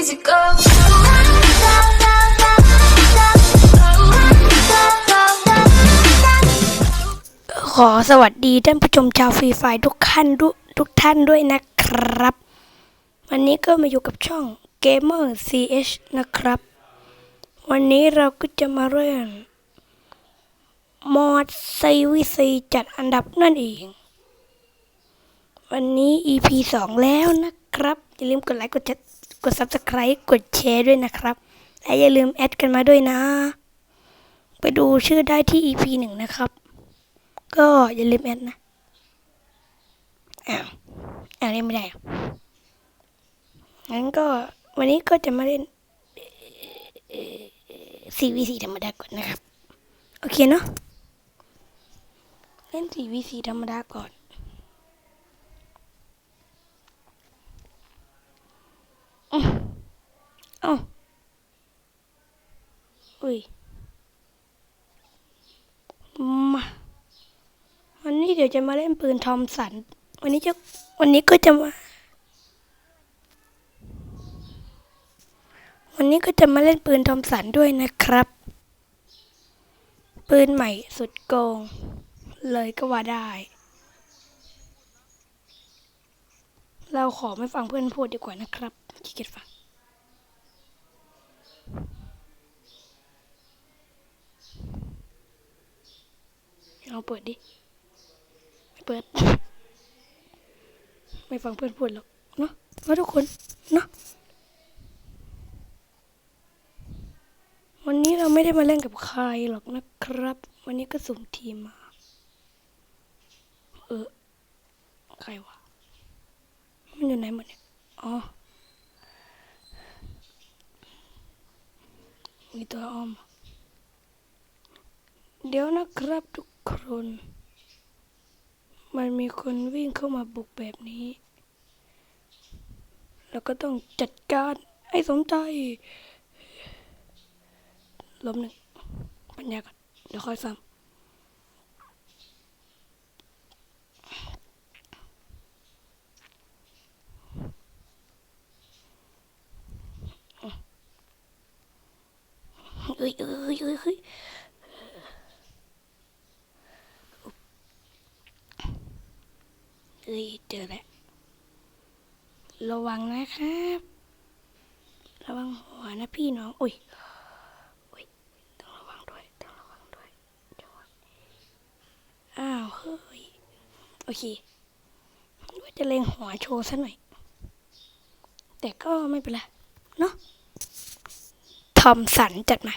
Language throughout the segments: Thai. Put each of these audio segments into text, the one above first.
easy go. ขอสวัสดีท่านผู้ชมชาวฟรีไฟทุกท่านทุกทุกท่านด้วยนะครับ วันนี้ก็มาอยู่กับช่อง Gamer CH นะครับ วันนี้เราก็จะมาเรื่องมอดซีวิซีจัดอันดับนั่นเอง วันนี้ EP สองแล้วนะครับ อย่าลืมกดไลค์กดแชร์ กด Subscribe กดแชร์ด้วยนะครับ และอย่าลืมแอดกันมาด้วยนะ ไปดูชื่อได้ที่ EP หนึ่งนะครับ ก็อย่าลืมแอดนะอ้าวอ้าวเล่นไม่ได้เหรองั้นก็วันนี้ก็จะมาเล่นซีวีซีธรรมดาก่อนนะครับ โอเคเนาะเล่นซีวีซีธรรมดาก่อน อืมเอ้าอุ้ย มา วันนี้เดี๋ยวจะมาเล่นปืนทอมสัน วันนี้จะ วันนี้ก็จะมา วันนี้ก็จะมาเล่นปืนทอมสันด้วยนะครับ ปืนใหม่สุดโกง เลยก็ว่าได้ เราขอไม่ฟังเพื่อนพูดดีกว่านะครับขี้เกียจฟัง เอาเปิดดิ ไม่เปิด ไม่ฟังเพื่อนพูดหรอก เนาะเนาทุกคน เนาะวันนี้เราไม่ได้มาเล่นกับใครหรอกนะครับ วันนี้ก็สุ่มทีมมา เออ ใครวะ มันอยู่ไหนหมดเนี่ย อ๋อ มีตัวอ้อม เดี๋ยวนะครับทุกคน มันมีคนวิ่งเข้ามาบุกแบบนี้ แล้วก็ต้องจัดการให้สมใจล้มหนึ่งปัญญาก่อนเดี๋ยวค่อยซ้ำ เอ้ยเอ้ยเอ้ยเอ้ยเอ้ยเจอแล้วระวังนะครับ ระวังหัวนะพี่น้องอุ้ยอุ้ยต้องระวังด้วยต้องระวังด้วยจังหวะอ้าวเฮ้ยโอเคว่าจะเล็งหัวโชว์ซะหน่อย แต่ก็ไม่เป็นไรเนาะ ทอมสันจัดมา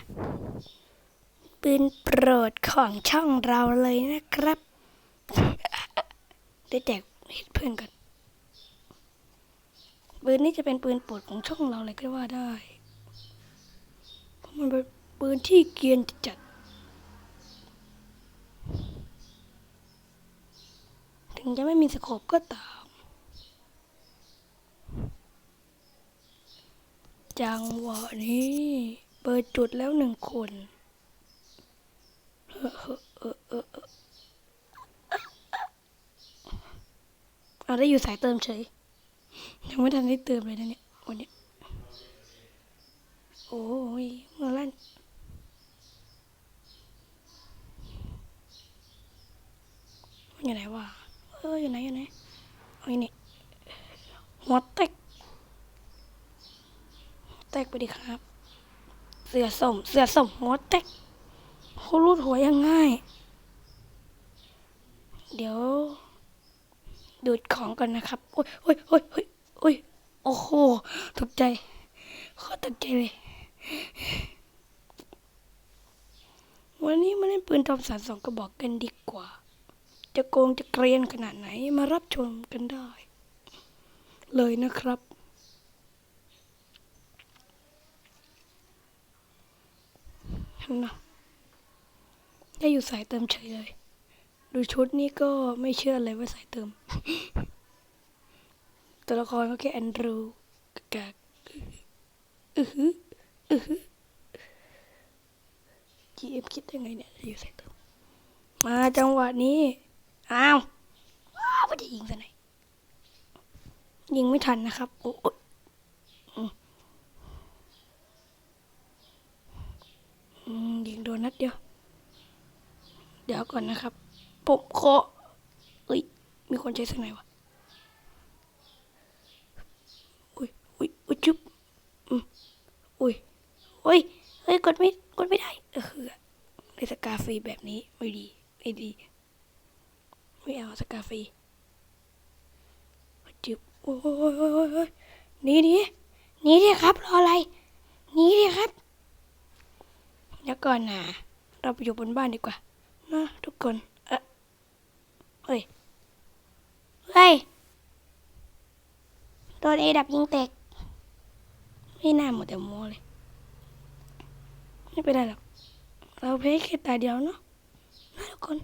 ปืนโปรดของช่องเราเลยนะครับ ได้แจกเห็ดเพื่อนกันปืนนี้จะเป็นปืนโปรดของช่องเราเลยก็ว่าได้ เพราะมันเป็นปืนที่เกรียนจัดถึงจะไม่มีสโคปก็ตาม จังหวะนี้เปิดจุดแล้วหนึ่งคนเออเออเออเออเอาได้อยู่สายเติมเฉย ยังไม่ทันได้เติมเลยนะเนี่ยวันนี้โอ้ยเมื่อลั่นอยู่ไหนวะเอออยู่ไหนอยู่ไหนเอาอยู่นี่หัวแตก แตกไปดิครับ เสือสมเสือส้มหัวแตกเขารูดหัวยังง่าย เดี๋ยว ดูดของก่อนนะครับโอ้ยโอ้ยโอ้ยโอ้ยโอ้ยโอ้โหตกใจโคตรตกใจเลย วันนี้มาเล่นปืนทอมสันสองกระบอกกันดีกว่า จะโกงจะเกรียนขนาดไหนมารับชมกันได้ เลยนะครับ นะได้อยู่สายเติมเฉยเลย ดูชุดนี้ก็ไม่เชื่อเลยว่าสายเติม ตัวละครก็แค่แอนดรูกากอือฮึอือฮึ GM คิดได้ไงเนี่ยอยู่สายเติม มาจังหวะนี้ อ้าวว้าวไม่ได้ยิงซะไหนยิงไม่ทันนะครับ โอ้โอ้อืม ยิงโดนนัดเดียว เดี๋ยวก่อนนะครับผมขอเอ้ย มีคนใช้สไนวะ อุ้ยอุ้ยอุ้ยจุ๊บอุ้ยเฮ้ยเฮ้ย กดไม่ กดไม่ได้ เออในสกาฟรีแบบนี้ไม่ดี ไม่ดี ไม่เอาสกาฟรีจุ๊บโอ้ยโอ้ยโอ้ยนีหนีหนีดิครับ รออะไร นีดิครับ เดี๋ยวก่อนนะเราไปอยู่บนบ้านดีกว่านะทุกคนเอะเฮ้ย เฮ้ย โดนเอดับยิงแตก ไม่น่าหมดแต่โมเลย ไม่เป็นไรหรอก เราแพ้แค่ตาเดียวเนาะนะทุกคน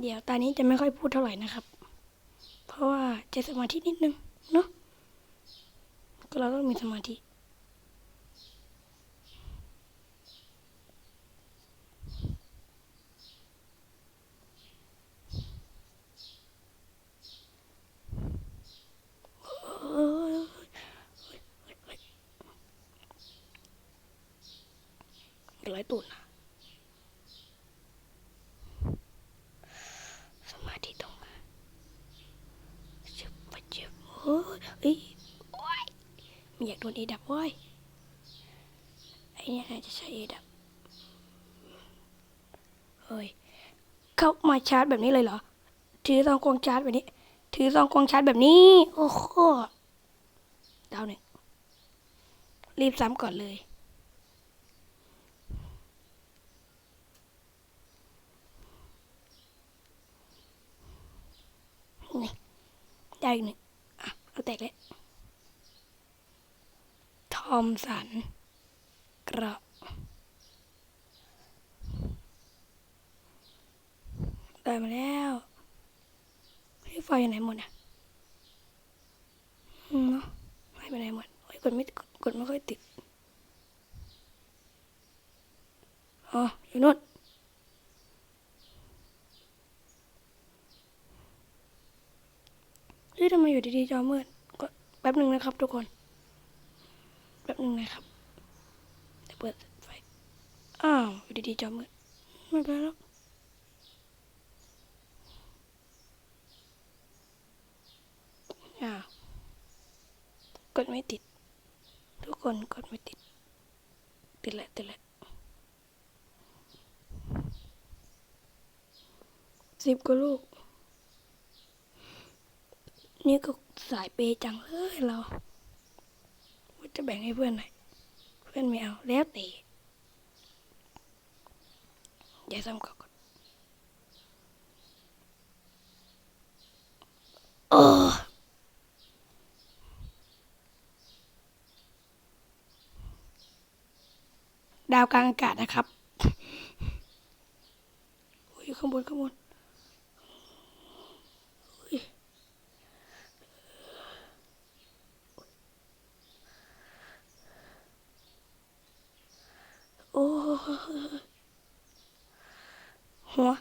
เดี๋ยวตานี้จะไม่ค่อยพูดเท่าไหร่นะครับ เพราะว่าจะสมาธินิดนึงเนาะ ก็เราต้องมีสมาธิหลายตูดนะสมาธิตรงมาเจ็บปะเจ็บโอ้ยเอ้ยโอ้ยไม่อยากโด นเอดับโว้ยไอ้เนี่ยน่าจะใช้เอดับเฮ้ยเข้ามาชาร์จแบบนี้เลยเหรอ ถือซองกวงชาร์จแบบนี้ ถือซองกวงชาร์จแบบนี้ โอ้โหดาวหนึ่งรีบซ้ำก่อนเลยนี่ได้อีกหนึ่งอะเอาแตกเลย อมสัน กระได้มาแล้วพี่ไฟอยู่ไหนหมดอะอืมเนาะหายไปไหนหมดโอ้ยกดไม่กดไม่ค่อยติดอ๋ออยู่นู่นเฮ้ยทำไมอยู่ดีๆจอมืดก็แป๊บหนึ่งนะครับทุกคน ป๊บหนึ่งนะครับเดี๋ยวเปิดไฟ อ้าวอยู่ดีๆจอมืดไม่เป็นไรหรอกอ้าวกดไม่ติด ทุกคนกดไม่ติด ติดแหละติดแหละสิบกว่าลูก นี่ก็สายเปย์จังเลยเราะแบ่งให้เพื่อนหน่อยเพื่อนไม่เอาแล้วแต่อย่าซ้ำก่อนก่อนโอ้ดาวกลางอากาศนะครับ อุ้ยข้างบนข้างบน โอ้ หัว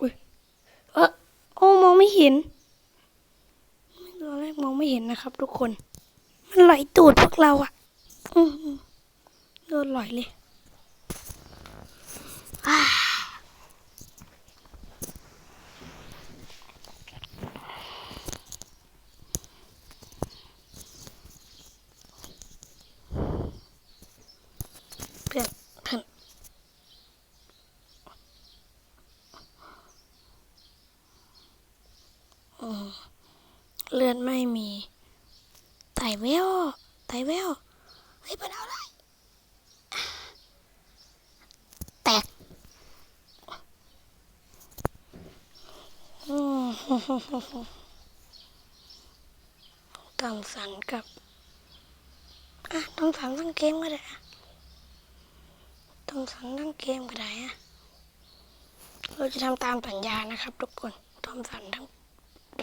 อุ้ย เออโอ้มองไม่เห็นตอนแรกมองไม่เห็นนะครับทุกคน มันไหลตูดพวกเราอะอือหือโดนไหลเลย เพื่อนเพื่อนอืมเลือดไม่มีไตเวลไตเวลเฮ้ยมันเอาอะไรแตกอืม ต้องสันกับ อะ ต้องสันทั้งเกมก็ได้อะต้องสั่งทั้งเกมก็ได้อะเราจะทำตามสัญญานะครับ ทุกคนทำสั่นทั้ง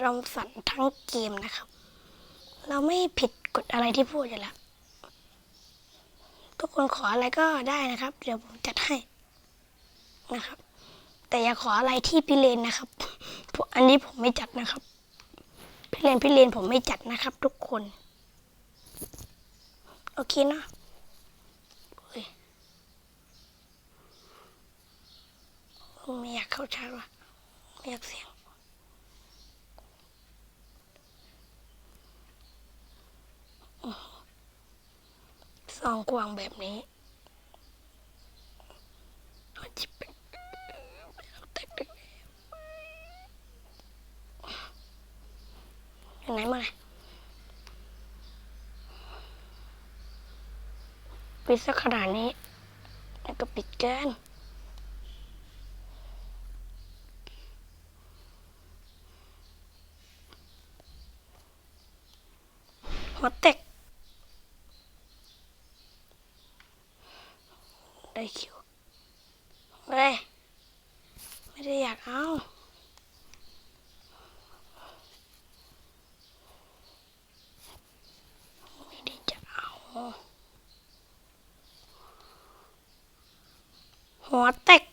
เราสั่นทั้งเกมนะครับ เราไม่ผิดกฎอะไรที่พูดอยู่แล้วทุกคนขออะไรก็ได้นะครับ เดี๋ยวผมจัดให้นะครับ แต่อย่าขออะไรที่พี่เลนนะครับ อันนี้ผมไม่จัดนะครับ พี่เลนพี่เลนผมไม่จัดนะครับ ทุกคน โอเคเนะไม่อยากเข้าชาร์จว่ะไม่อยากเสียงซองกวางแบบนี้จิบไปเอาแตกดึก อยู่ไหนมาเลยปิดสักขนาดนี้ แล้วก็ปิดเกินหัวเต็กได้คิวเฮ้ยไม่ได้อยากเอา ไม่ได้จะเอา หัวเต็ก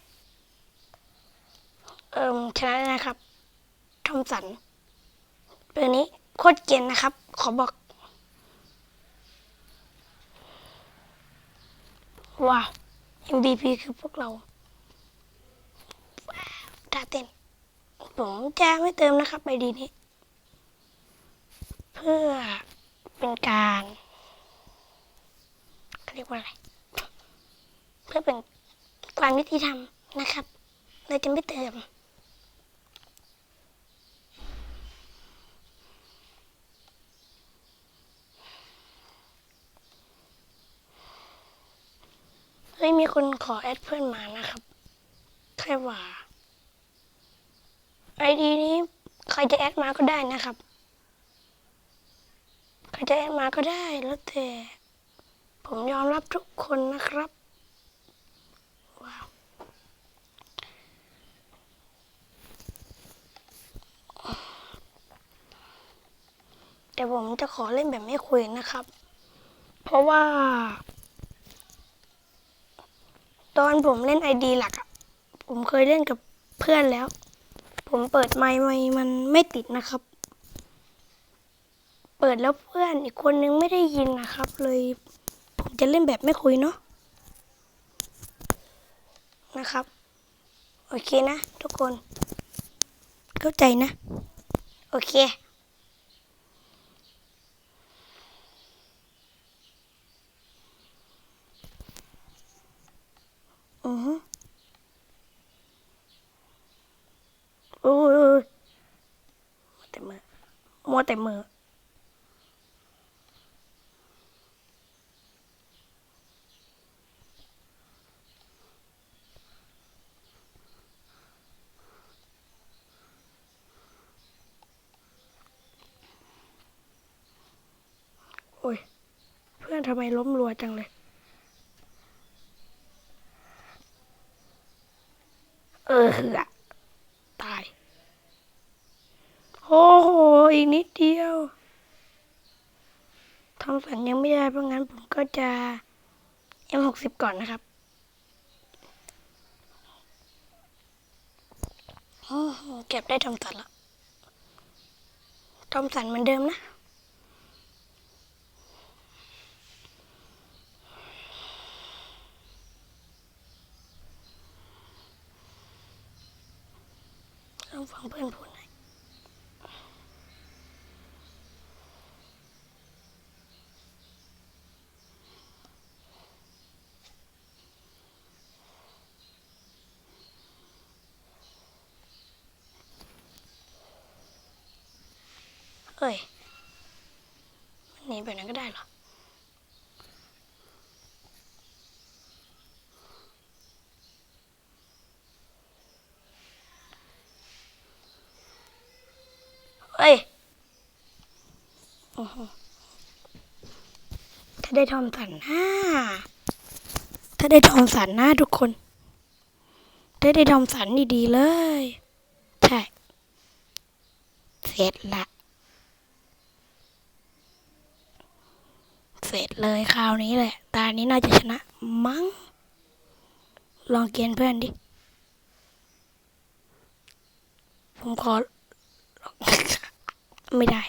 เอิ่มชนะนะครับ ทอมสันเบอร์นี้โคตรเก่งนะครับ ขอบอก ว้าว MVP คือพวกเราว้าวท่าเต้น ผมจะไม่เติมนะครับไอดีนี้ เพื่อเป็นการเรียกว่าอะไร เพื่อเป็น ความยุติธรรมนะครับ เราจะไม่เติม เฮ้ย มีคนขอแอดเพื่อนมานะครับแค่ว่าไอดีนี้ใครจะแอดมาก็ได้นะครับ ใครจะแอดมาก็ได้แล้วแต่ผมยอมรับทุกคนนะครับ ว้าว แต่ผมจะขอเล่นแบบไม่คุยนะครับ เพราะว่า ตอนผมเล่นไอดีหลักอะผมเคยเล่นกับเพื่อนแล้ว ผมเปิดไมค์ไมค์มันไม่ติดนะครับ เปิดแล้วเพื่อนอีกคนนึงไม่ได้ยินนะครับ เลย ผมจะเล่นแบบไม่คุยเนาะนะครับ โอเคนะ ทุกคน เข้าใจนะ โอเค อือฮึโอ้ยมัวแต่มือมัวแต่มือโอ้ย เพื่อนทำไมล้มรัวจังเลย ออเหือตาย โอ้โห อีกนิดเดียวทำสันยังไม่ได้ เพราะงั้นผมก็จะ M60 ก่อนนะครับโอ้โหเก็บได้ทำสันละทำสันเหมือนเดิมนะ องฟังเพื่อนพูดหน่อยเอ้ย มันหนีแบบนั้นก็ได้เหรอ เอ้ยอื้อหือ ถ้าได้ทอมสันหน้า ถ้าได้ทอมสันหน้าทุกคน ถ้าได้ทอมสันดีๆเลย ใช่ เสร็จละ เสร็จเลยคราวนี้แหละ ตานี้น่าจะชนะ มั้ง ลองเกณฑ์เพื่อนดิ ผมขอ ไม่ได้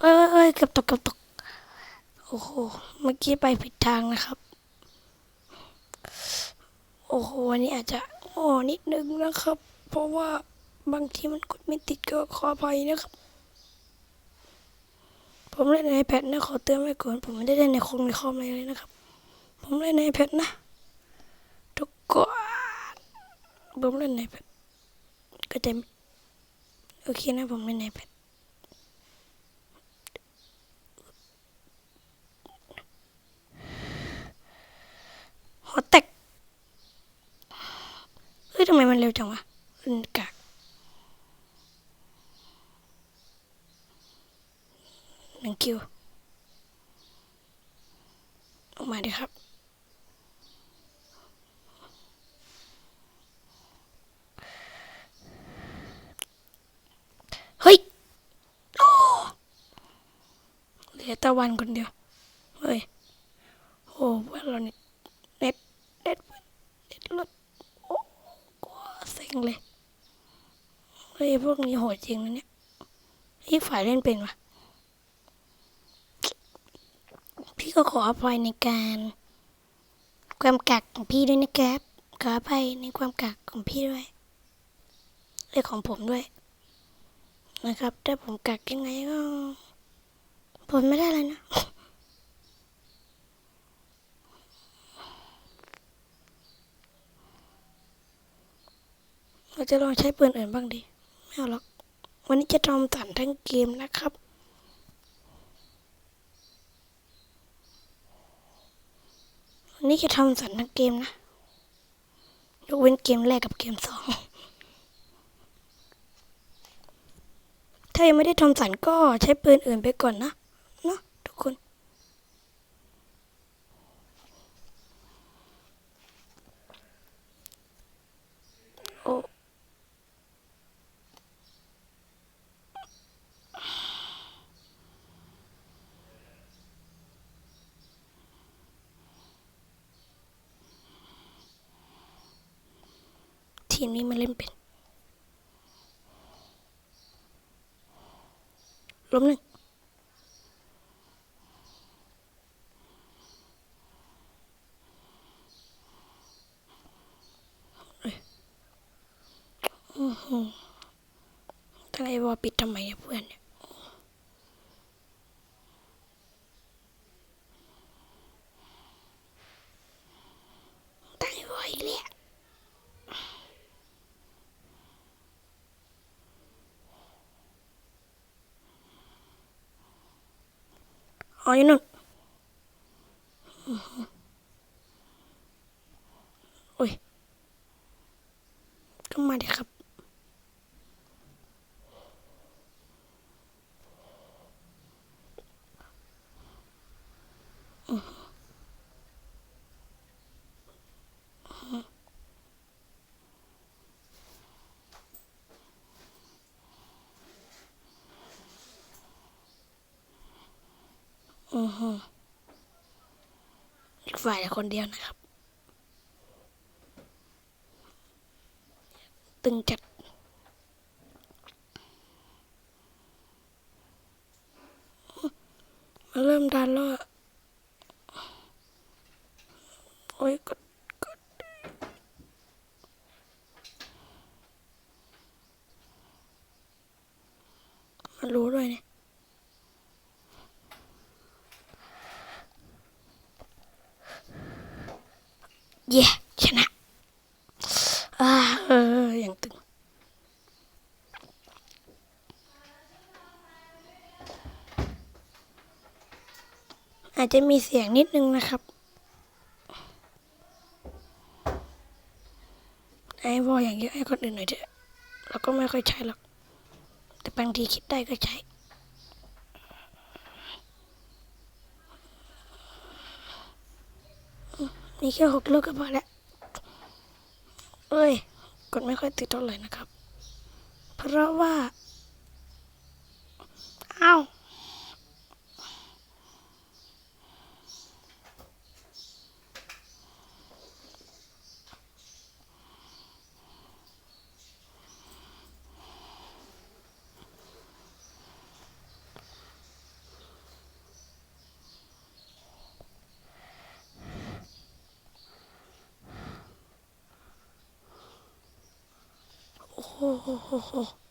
เอ้ยเอ้ยเกือบตกเกือบตก โอ้โห เมื่อกี้ไปผิดทางนะครับ โอ้โหวันนี้อาจจะโอ้นิดนึงนะครับ เพราะว่าบางทีมันกดไม่ติดก็ขออภัยนะครับ ผมเล่นใน iPad นะขอเตือนไว้ก่อนผมไม่ได้เล่นในคอมในคอมอะไรเลยนะครับ ผมเล่นใน iPad นะ ทุกคนผมเล่นใน iPad ก็จะโอเคนะผมเล่นใน iPad หัวแตกเฮ้ยทำไมมันเร็วจังวะมันกากหนึ่งคิวออกมาดิครับเฮ้ยโอ้เหลือตะวันคนเดียว เฮ้ย โอ้เพื่อนเราเน็ตเน็ตเน็ตเน็ตลดโอ้กลัวเซ็ งเลยเฮ้ยพวกนี้โหดจริงนะเนี่ยเฮ้ฝ่ายเล่นเป็นวะพี่ก็ขออภัยในการความกักของพี่ด้วยนะครับ ขออภัยในความกักของพี่ด้วยเรื่องของผมด้วย นะครับ ถ้าผมกักยังไงก็ผมไม่ได้เลยนะ เราจะลองใช้ปืนอื่นบ้างดิ ไม่เอาหรอก วันนี้จะทำสันทั้งเกมนะครับ วันนี้จะทำสันทั้งเกมนะ ยกเว้นเกมแรกกับเกมสอง ถ้ายังไม่ได้ทำสันก็ใช้ปืนอื่นไปก่อนนะทุกคน โอ้ ที มนี้มันเล่นเป็นล้มหนึ่งอื้อหือทำไมวอปิดทำไมเพื่อนเนี่ยทางไอ้วอลอีกแล้ว ออยู่นู่นอื้อหือโอ้ยก็มาดิครับ อือฮึอีกฝ่ายคนเดียวนะครับ ตึงจัดมาเริ่มดันแล้วอโอ้ยกดกดมันรู้ด้วยเนี่ย เย่ชนะอ่าเอออย่างตึงอาจจะมีเสียงนิดนึงนะครับไอ้วออย่างเยอะให้คนอื่นหน่อยเถอะเราก็ไม่ค่อยใช้หรอก แต่บางทีคิดได้ก็ใช้ มีแค่หกลูกก็พอแล้วเอ้ย กดไม่ค่อยติดเท่าไหร่นะครับ เพราะว่า อ้าว oh, oh, oh.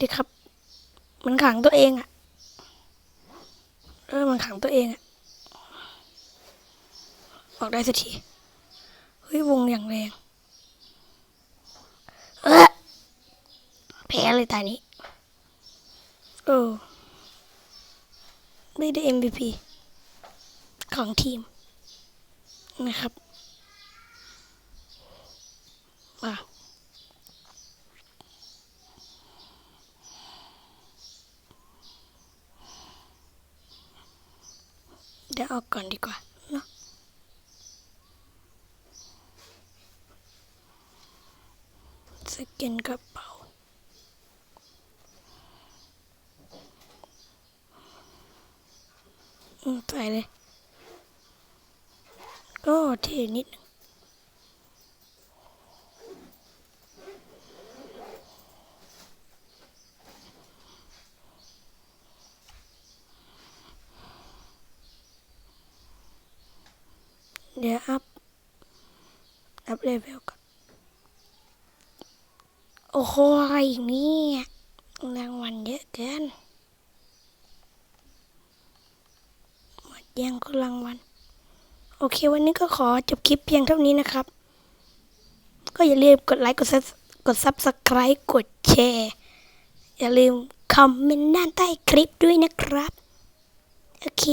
ดิครับ มันขังตัวเองอะเออมันขังตัวเองอะออกได้สักทีเฮ้ยวงอย่างแรงเออแพ้เลยตานี้เออไม่ได้ MVP ของทีมนะครับมา เดี๋ยวออกก่อนดีกว่าเนาะสแกนกระเป๋าอืมใส่เลย ก็เท่นิดนึงเดี๋ยวอัพ อัพเลเวลก่อน โอ้โหอะไรอีกนี่รางวัลเยอะเกินหมดยังก็รางวัลโอเค วันนี้ก็ขอจบคลิปเพียงเท่านี้นะครับ ก็อย่าลืมกดไลค์กดซับกด subscribe กดแชร์อย่าลืมคอมเมนต์ด้านใต้คลิปด้วยนะครับ โอเค